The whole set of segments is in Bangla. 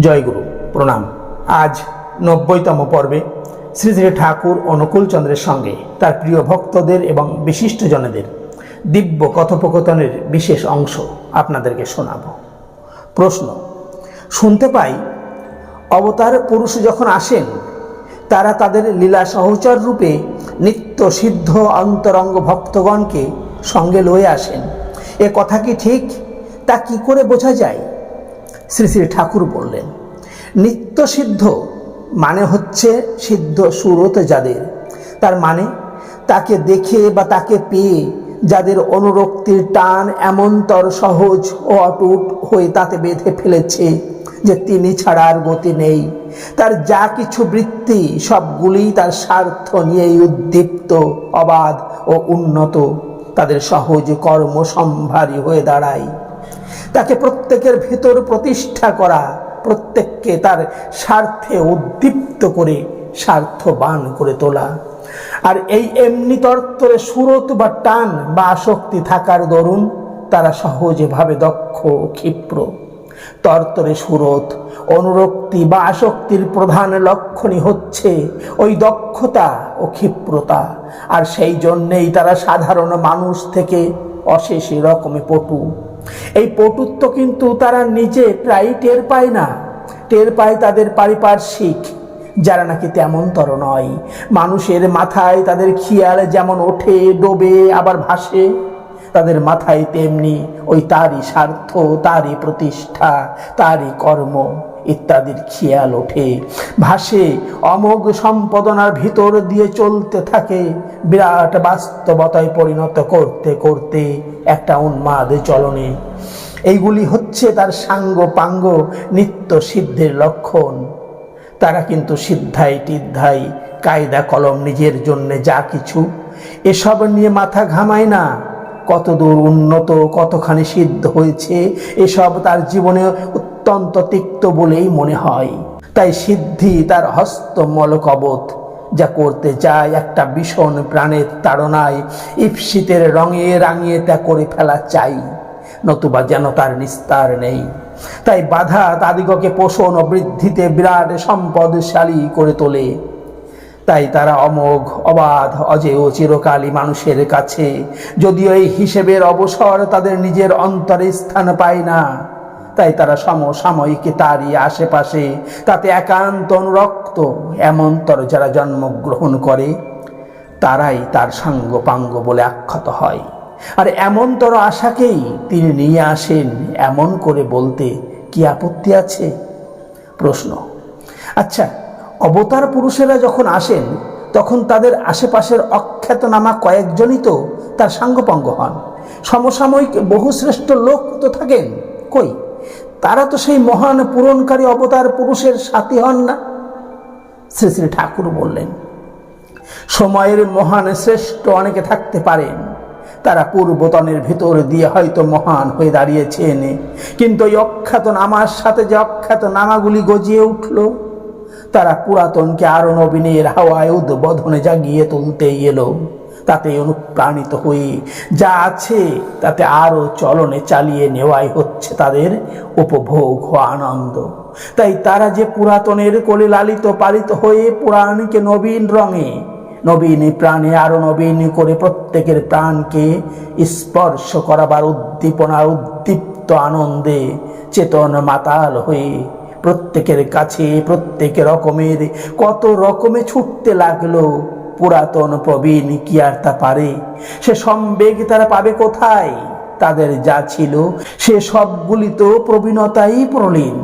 জয়গুরু। প্রণাম। আজ নব্বইতম পর্বে শ্রী শ্রী ঠাকুর অনুকূল চন্দ্রের সঙ্গে তার প্রিয় ভক্তদের এবং বিশিষ্টজনেদের দিব্য কথোপকথনের বিশেষ অংশ আপনাদেরকে শোনাব। প্রশ্ন, শুনতে পাই, অবতার পুরুষ যখন আসেন, তারা তাদের লীলা সহচর রূপে নিত্য সিদ্ধ অন্তরঙ্গ ভক্তগণকে সঙ্গে লয়ে আসেন। এ কথা কি ঠিক? তা কি করে বোঝা যায়? শ্রী শ্রী ঠাকুর বললেন, নিত্য সিদ্ধ মানে হচ্ছে সিদ্ধ সুরত যাদের। তার মানে তাকে দেখে বা তাকে পেয়ে যাদের অনুরক্তির টান এমনতর সহজ ও অটুট হয়ে তাতে বেঁধে ফেলেছে যে তিনি ছাড়া আর গতি নেই। তার যা কিছু বৃত্তি সবগুলি তার স্বার্থ নিয়েই উদ্দীপ্ত, অবাধ ও উন্নত। তাদের সহজ কর্ম সম্ভারী হয়ে দাঁড়ায়। তাকে প্রত্যেকের ভেতর প্রতিষ্ঠা করা, প্রত্যেককে তার স্বার্থে উদ্দীপ্ত করে, স্বার্থবান করে তোলা। আর এই এমনি তরতরে সুরত বা টান বা আসক্তি থাকার দরুন তারা সহজেভাবে দক্ষ ক্ষিপ্র। তরতরে সুরত, অনুরক্তি বা আসক্তির প্রধান লক্ষণই হচ্ছে ওই দক্ষতা ও ক্ষিপ্রতা। আর সেই জন্যেই তারা সাধারণ মানুষ থেকে অশেষ রকমে পটু। এই পটুত্ব কিন্তু তারা নিজে প্রায় টের পায় না। টের পায় তাদের পারিপার্শ্বিক, যারা নাকি তেমনতর নয়। মানুষের মাথায় তাদের খিয়াল যেমন ওঠে, ডোবে, আবার ভাসে। তাদের মাথায় তেমনি ওই তারই স্বার্থ, তারই প্রতিষ্ঠা, তারই কর্ম। ইত্যাদির খেয়াল ওঠে। ভাসে অমোঘ সম্পাদনার ভিতর দিয়ে চলতে থাকে। বিরাট বাস্তবতায় পরিণত করতে করতে একটা উন্মাদ চলনে। এইগুলি হচ্ছে তার সাঙ্গ পাঙ্গ নিত্য সিদ্ধের লক্ষণ। তারা কিন্তু সিদ্ধাই টিদ্ধাই, কায়দা কলম নিজের জন্যে যা কিছু। এসব নিয়ে মাথা ঘামায় না। কতদূর উন্নত, কতখানি সিদ্ধ হয়েছে, এসব তার জীবনে অত্যন্ত তিক্ত বলেই মনে হয়। তাই সিদ্ধি তার হস্ত মলকবত, যা করতে চায় একটা ভীষণ প্রাণের তাড়নায় ইপসিতের রঙে রাঙিয়ে তা করে ফেলা চাই, নতুবা যেন তার নিস্তার নেই। তাই বাধা তাদিগকে পোষণ ও বৃদ্ধিতে বিরাট সম্পদশালী করে তোলে। তাই তারা অমোঘ, অবাধ, অজেয়, চিরকালই মানুষের কাছে, যদিও এই হিসেবের অবসর তাদের নিজের অন্তরে স্থান পায় না। তাই তারা সমসাময়িক তারই আশেপাশে তাতে একান্ত অনুরক্ত এমনতর যারা জন্মগ্রহণ করে, তারাই তার সাঙ্গ পাঙ্গ বলে আখ্যাত হয়। আর এমনতর আশাকেই তিনি নিয়ে আসেন এমন করে বলতে কি আপত্তি আছে? প্রশ্ন। আচ্ছা অবতার পুরুষেরা যখন আসেন, তখন তাদের আশেপাশের অখ্যাতনামা কয়েকজনই তো তার সাঙ্গপাঙ্গ হন। সমসাময়িক বহুশ্রেষ্ঠ লোক তো থাকেন। কই? তারা তো সেই মহান পূরণকারী অবতার পুরুষের সাথী হন না। শ্রী শ্রী ঠাকুর বললেন, সময়ের মহান শ্রেষ্ঠ অনেকে থাকতে পারেন। তারা পূর্বতনের ভিতর দিয়ে হয়তো মহান হয়ে দাঁড়িয়েছেন। কিন্তু ওই অখ্যাত নামার সাথে যে অখ্যাত নামাগুলি গজিয়ে উঠল, তারা পুরাতনকে আরও নবীনের হাওয়ায় উদ্বোধনে জাগিয়ে তুলতেই এলো। তাতে অনুপ্রাণিত হয়ে যা আছে তাতে আরও চলনে চালিয়ে নেওয়াই হচ্ছে তাদের উপভোগ ও আনন্দ। তাই তারা যে পুরাতনের কোলে লালিত পালিত হয়ে পুরাণকে নবীন রঙে, নবীন প্রাণে আরও নবীন করে প্রত্যেকের প্রাণকে স্পর্শ করাবার উদ্দীপনা, উদ্দীপ্ত আনন্দে চেতন মাতাল হয়ে প্রত্যেকের কাছে প্রত্যেক রকমের কত রকমে ছুটতে লাগল পুরাতন প্রবীণ কি আর তা পারে? সে সম্বেগ তারা পাবে কোথায়? তাদের যা ছিল, সে সবগুলি তো প্রবীণতাই প্রলীন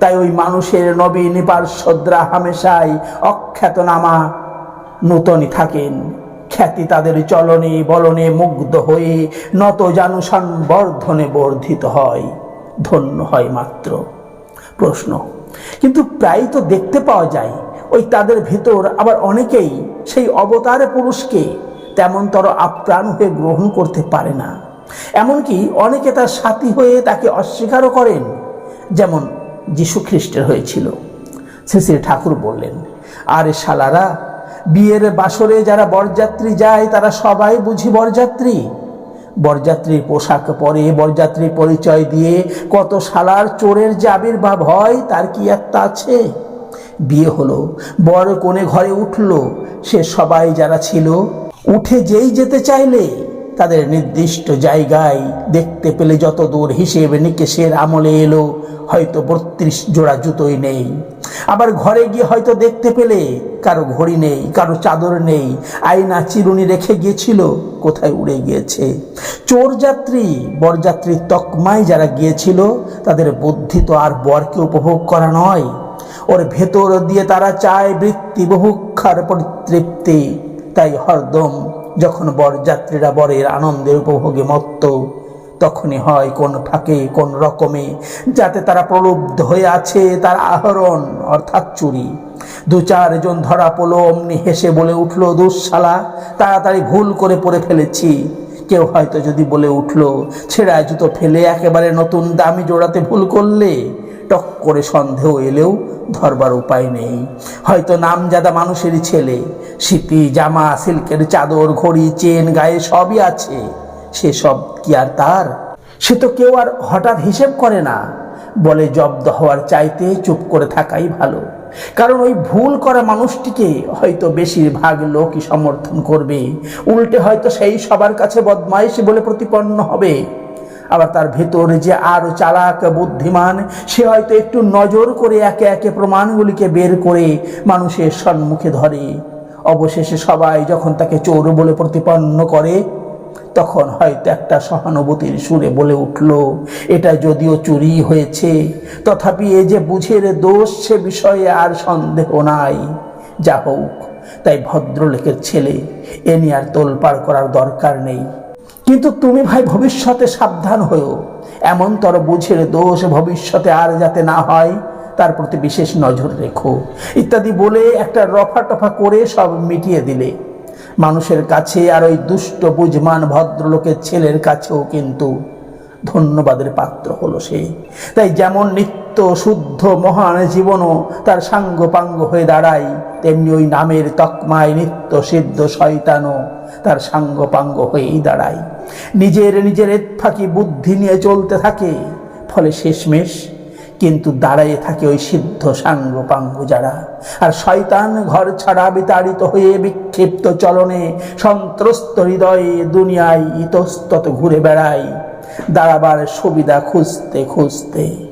তাই ওই মানুষের নবীন পার্শ্বদ্রা হামেশাই অখ্যাতনামা নূতনই থাকেন। খ্যাতি তাদের চলনে, বলনে মুগ্ধ হয়ে নত জানু সংবর্ধনে বর্ধিত হয়। ধন্য হয় মাত্র। প্রশ্ন। কিন্তু প্রায় তো দেখতে পাওয়া যায়, ওই তাদের ভেতর আবার অনেকেই সেই অবতার পুরুষকে তেমনতর আপ্রাণ হয়ে গ্রহণ করতে পারে না। এমনকি অনেকে তার সাথী হয়ে তাকে অস্বীকারও করেন, যেমন যীশু খ্রিস্টের হয়েছিল। শ্রী শ্রী ঠাকুর বললেন, আরে শালারা, বিয়ের বাসরে যারা বরযাত্রী যায়, তারা সবাই বুঝি বরযাত্রী। বরযাত্রীর পোশাক পরে বরযাত্রীর পরিচয় দিয়ে কত শালার চোরের যে আবির্ভাব হয়, তার কি একটা আছে? বিয়ে হলো। বর কোণে ঘরে উঠল, সে সবাই যারা ছিল, উঠে যেই যেতে চাইলে, তাদের নির্দিষ্ট জায়গায় দেখতে পেলে যত দূর হিসেবে নিকেশের আমলে এলো, হয়তো বত্রিশ জোড়া জুতোই নেই। আবার ঘরে গিয়ে হয়তো দেখতে পেলে, কারও ঘড়ি নেই, কারও চাদর নেই, আয়না চিরুনি রেখে গিয়েছিল, কোথায় উড়ে গিয়েছে। চোর যাত্রী বরযাত্রী তকমায় যারা গিয়েছিল, তাদের বুদ্ধি তো আর বরকে উপভোগ করা নয়। ওর ভেতর দিয়ে তারা চায় বৃত্তি বহুক্ষার পরিতৃপ্তি। তাই হরদম, যখন বরযাত্রীরা বরের আনন্দের উপভোগে মত্ত, তখনই হয় কোন ফাঁকে কোন রকমে, যাতে তারা প্রলুব্ধ হয়ে আছে তার আহরণ, অর্থাৎ চুরি। দু চারজন ধরা পড়ল, অমনি হেসে বলে উঠল, দুঃশালা, তাড়াতাড়ি ভুল করে পড়ে ফেলেছি। কেউ হয়তো যদি বলে উঠল, ছেঁড়া জুতো ফেলে একেবারে নতুন দামি জোড়াতে ভুল করলে টক করে সন্দেহ এলেও ধরবার উপায় নেই। হয়তো নামজাদা মানুষেরই ছেলে সিপি জামা, সিল্কের চাদর, ঘড়ি, চেন, গায়ে সবই আছে। সেসব কি আর তার? সে তো কেউ আর হঠাৎ হিসেব করে না। বলে জব্দ হওয়ার চাইতে চুপ করে থাকাই ভালো। কারণ ওই ভুল করা মানুষটিকে হয়তো বেশিরভাগ লোকই সমর্থন করবে। উল্টে হয়তো সেই সবার কাছে বদমাইশ বলে প্রতিপন্ন হবে। আবার তার ভেতরে যে আরও চালাক, বুদ্ধিমান, সে হয়তো একটু নজর করে একে একে প্রমাণগুলিকে বের করে মানুষের সম্মুখে ধরে। অবশেষে সবাই যখন তাকে চোর বলে প্রতিপন্ন করে, তখন হয়তো একটা সহানুভূতির সুরে বলে উঠল, এটা যদিও চুরি হয়েছে, তথাপি এ যে বুঝের দোষ সে বিষয়ে আর সন্দেহ নাই। যা হোক, তাই ভদ্রলোকের ছেলে, এ নিয়ে আর তোলপাড় করার দরকার নেই। কিন্তু তুমি ভাই ভবিষ্যতে সাবধান হয়েও এমন এমনতর বুঝের দোষ ভবিষ্যতে আর যাতে না হয়, তার প্রতি বিশেষ নজর রেখো। ইত্যাদি বলে একটা রফা টফা করে সব মিটিয়ে দিলে। মানুষের কাছে আর ওই দুষ্ট, বুঝমান, ভদ্রলোকের ছেলের কাছেও কিন্তু ধন্যবাদের পাত্র হলো সে। তাই যেমন নিত্য শুদ্ধ মহান জীবনও তার সাঙ্গপাঙ্গ হয়ে দাঁড়ায়। তেমনি ওই নামের তকমায় নিত্য সিদ্ধ শয়তানও তার সাঙ্গপাঙ্গ হয়েই দাঁড়ায়। নিজের নিজের ফাঁকি বুদ্ধি নিয়ে চলতে থাকে, ফলে শেষমেশ কিন্তু দাঁড়াইয়ে থাকে ওই সিদ্ধ সাঙ্গ পাঙ্গ যারা। আর শয়তান ঘর ছাড়া বিতাড়িত হয়ে বিক্ষিপ্ত চলনে সন্ত্রস্ত হৃদয়ে দুনিয়ায় ইতস্তত ঘুরে বেড়ায়। দাঁড়াবার সুবিধা খুঁজতে খুঁজতে